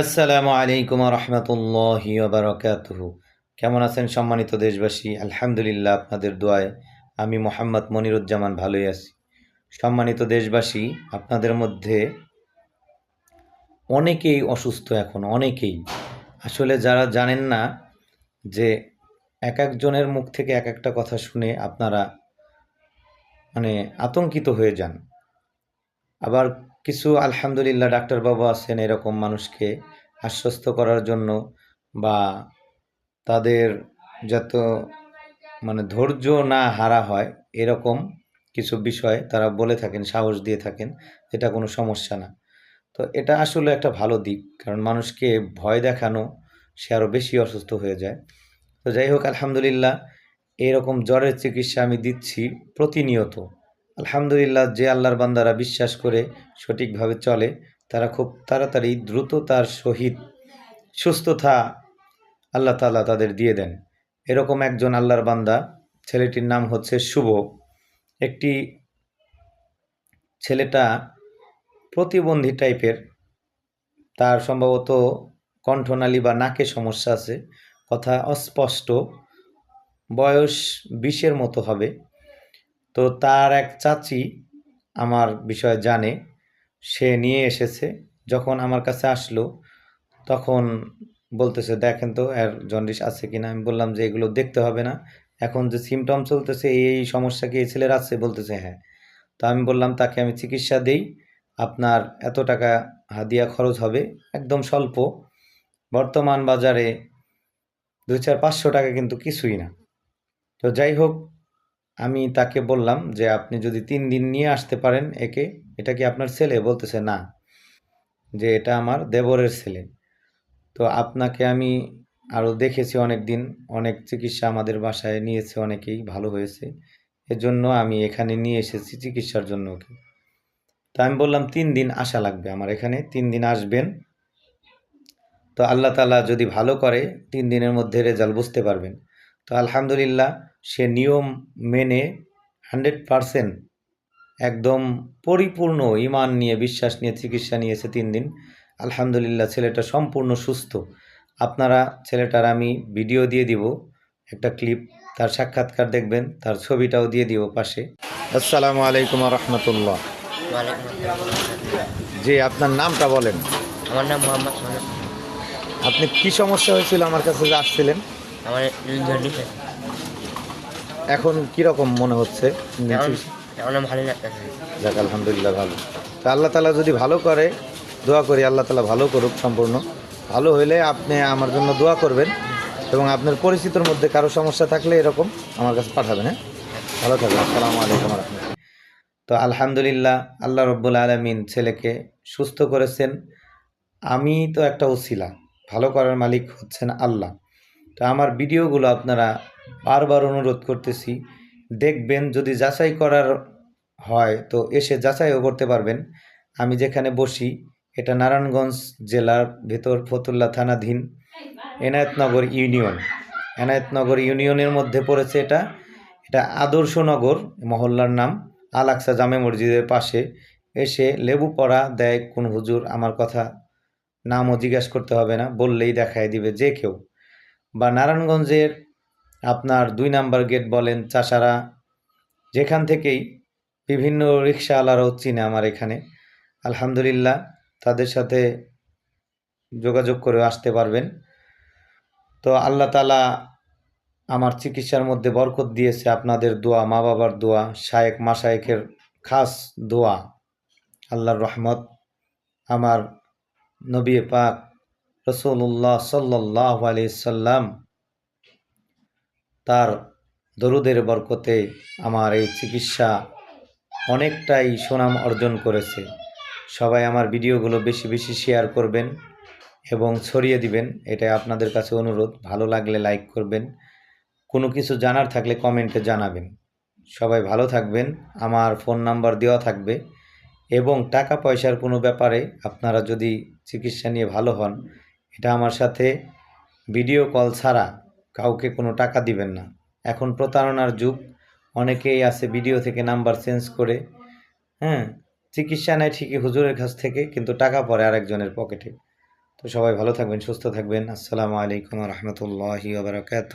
আসসালামু আলাইকুম রহমতুল্লাহি বারকাতুহ। কেমন আছেন সম্মানিত দেশবাসী? আলহামদুলিল্লাহ আপনাদের দোয়ায় আমি মোহাম্মদ মনিরুজ্জামান ভালোই আছি। সম্মানিত দেশবাসী, আপনাদের মধ্যে অনেকেই অসুস্থ এখন, অনেকেই। আসলে যারা জানেন না যে এক একজনের মুখ থেকে এক একটা কথা শুনে আপনারা মানে আতঙ্কিত হয়ে যান। আবার কিছু আলহামদুলিল্লাহ ডাক্তারবাবু আছেন এরকম মানুষকে আশ্বস্ত করার জন্য বা তাদের যত মানে ধৈর্য না হারা হয় এরকম কিছু বিষয় তারা বলে থাকেন, সাহস দিয়ে থাকেন, এটা কোনো সমস্যা না। তো এটা আসলে একটা ভালো দিক, কারণ মানুষকে ভয় দেখানো সে আরও বেশি অসুস্থ হয়ে যায়। তো যাই হোক, আলহামদুলিল্লাহ, এরকম জ্বরের চিকিৎসা আমি দিচ্ছি প্রতিনিয়ত। আলহামদুলিল্লাহ, যে আল্লাহর বান্দারা বিশ্বাস করে সঠিকভাবে চলে, তারা খুব তাড়াতাড়ি দ্রুততার সহিত সুস্থতা আল্লাহ তাআলা তাদের দিয়ে দেন। এরকম একজন আল্লাহর বান্দা, ছেলেটির নাম হচ্ছে শুভ। একটি ছেলেটা প্রতিবন্ধী টাইপের, তার সম্ভবত কণ্ঠনালী বা নাকে সমস্যা আছে, কথা অস্পষ্ট, বয়স বিশের মতো হবে। তো তার এক চাচি আমার বিষয়ে জানে। সে নিয়ে এসেছে। যখন আমার কাছে আসলো, তখন বলতেছে, দেখেন তো, এর জন্ডিস আছে কিনা? আমি বললাম যে, এগুলো দেখতে হবে না। এখন যে সিমটম চলতেছে, এই সমস্যা কি এই ছেলের আছে? বলতেছে হ্যাঁ। তো আমি বললাম, তাকে আমি চিকিৎসা দেই। আপনার এত টাকা হাদিয়া খরচ হবে, একদম স্বল্প। বর্তমান বাজারে দুই চার পাঁচশো টাকা কিন্তু কিছুই না। তো যাই হোক আমি তাকে বললাম যে, আপনি যদি তিন দিন নিয়ে আসতে পারেন একে, এটা কি আপনার ছেলে? বলতেছে, না, যে এটা আমার দেবরের ছেলে। তো আপনাকে আমি আরও দেখেছি অনেক দিন অনেক চিকিৎসা আমাদের বাসায় নিয়েছে অনেকেই, ভালো হয়েছে। এজন্য আমি এখানে নিয়ে এসেছি চিকিৎসার জন্য ওকে। তো আমি বললাম, তিন দিন আসা লাগবে আমার এখানে, তিন দিন আসবেন। তো আল্লাহ তালা যদি ভালো করে, তিন দিনের মধ্যে রেজাল্ট বুঝতে পারবেন। তো আলহামদুলিল্লাহ সে নিয়ম মেনে হান্ড্রেড পারসেন্ট একদম পরিপূর্ণ ইমান নিয়ে বিশ্বাস নিয়ে চিকিৎসা নিয়েছে তিন দিন। আলহামদুলিল্লাহ ছেলেটা সম্পূর্ণ সুস্থ। আপনারা ছেলেটার আমি ভিডিও দিয়ে দিব একটা ক্লিপ তার সাক্ষাৎকার দেখবেন তার ছবিটাও দিয়ে দিব পাশে। আসসালামু আলাইকুম রহমতুল্লাহ। জি আপনার নামটা বলেন। আমার নাম মোহাম্মদ আপনি কি সমস্যা হয়েছিল আমার কাছে যে আসছিলেন? আমার। এখন কীরকম মনে হচ্ছে? এখন এখন ভালো লাগতেছে। যাক আলহামদুলিল্লাহ ভালো। তা আল্লাহ তালা যদি ভালো করে দোয়া করি আল্লাহ তালা ভালো করুক সম্পূর্ণ। ভালো হইলে আপনি আমার জন্য দোয়া করবেন এবং আপনার পরিচিতর মধ্যে কারও সমস্যা থাকলে এরকম আমার কাছে পাঠাবেন হ্যাঁ? ভালো থাকবেন আসসালামু আলাইকুম রহমতুল্লাহ। তো আলহামদুলিল্লাহ আল্লাহ রব্বুল আলমিন ছেলেকে সুস্থ করেছেন। আমি তো একটা ওসিলা ভালো করার মালিক হচ্ছেন আল্লাহ। তো আমার ভিডিওগুলো আপনারা বারবার অনুরোধ করতেছি, দেখবেন যদি যাচাই করার হয় তো এসে যাচাইও করতে পারবেন। আমি যেখানে বসি, এটা নারায়ণগঞ্জ জেলার ভেতর ফতুল্লা থানাধীন এনায়েতনগর ইউনিয়ন। এনায়েতনগর ইউনিয়নের মধ্যে পড়েছে এটা। এটা আদর্শনগর মহল্লার নাম আল আকসা জামে মসজিদের পাশে। এসে লেবু পড়া দেয়, কোন হুজুর আমার কথা নামও জিজ্ঞাসা করতে হবে না, বললেই দেখায় দিবে যে কেউ। বা নারায়ণগঞ্জের আপনার দুই নাম্বার গেট বলেন, চাষারা, যেখান থেকেই বিভিন্ন রিক্সাওয়ালারাও চিনে আমার এখানে। আলহামদুলিল্লাহ, তাদের সাথে যোগাযোগ করে আসতে পারবেন। তো আল্লাহ তালা আমার চিকিৎসার মধ্যে বরকত দিয়েছে। আপনাদের দোয়া মা বাবার দোয়া, শায়েক মাসায়েকের খাস দোয়া। আল্লাহর রহমত আমার নবী পাক রসুল্লাহ সাল্লাহ আলি সাল্লাম তার দরুদের বরকতে আমার এই চিকিৎসা অনেকটাই সুনাম অর্জন করেছে। সবাই আমার ভিডিওগুলো বেশি বেশি শেয়ার করবেন এবং ছড়িয়ে দিবেন, এটাই আপনাদের কাছে অনুরোধ। ভালো লাগলে লাইক করবেন, কোনো কিছু জানার থাকলে কমেন্টে জানাবেন। সবাই ভালো থাকবেন, আমার ফোন নাম্বার দেওয়া থাকবে এবং টাকা পয়সার কোনো ব্যাপারে আপনারা যদি চিকিৎসা নিয়ে ভালো হন, এটা আমার সাথে ভিডিও কল ছাড়া কাউকে কোনো টাকা দিবেন না। এখন প্রতারণার যুগ, অনেকেই আছে ভিডিও থেকে নাম্বার চেঞ্জ করে হ্যাঁ চিকিৎসা নেয় ঠিকই হুজুরের কাছ থেকে, কিন্তু টাকা পড়ে আরেকজনের পকেটে। তো সবাই ভালো থাকবেন, সুস্থ থাকবেন। আসসালামু আলাইকুম রহমতুল্লাহি বারকাত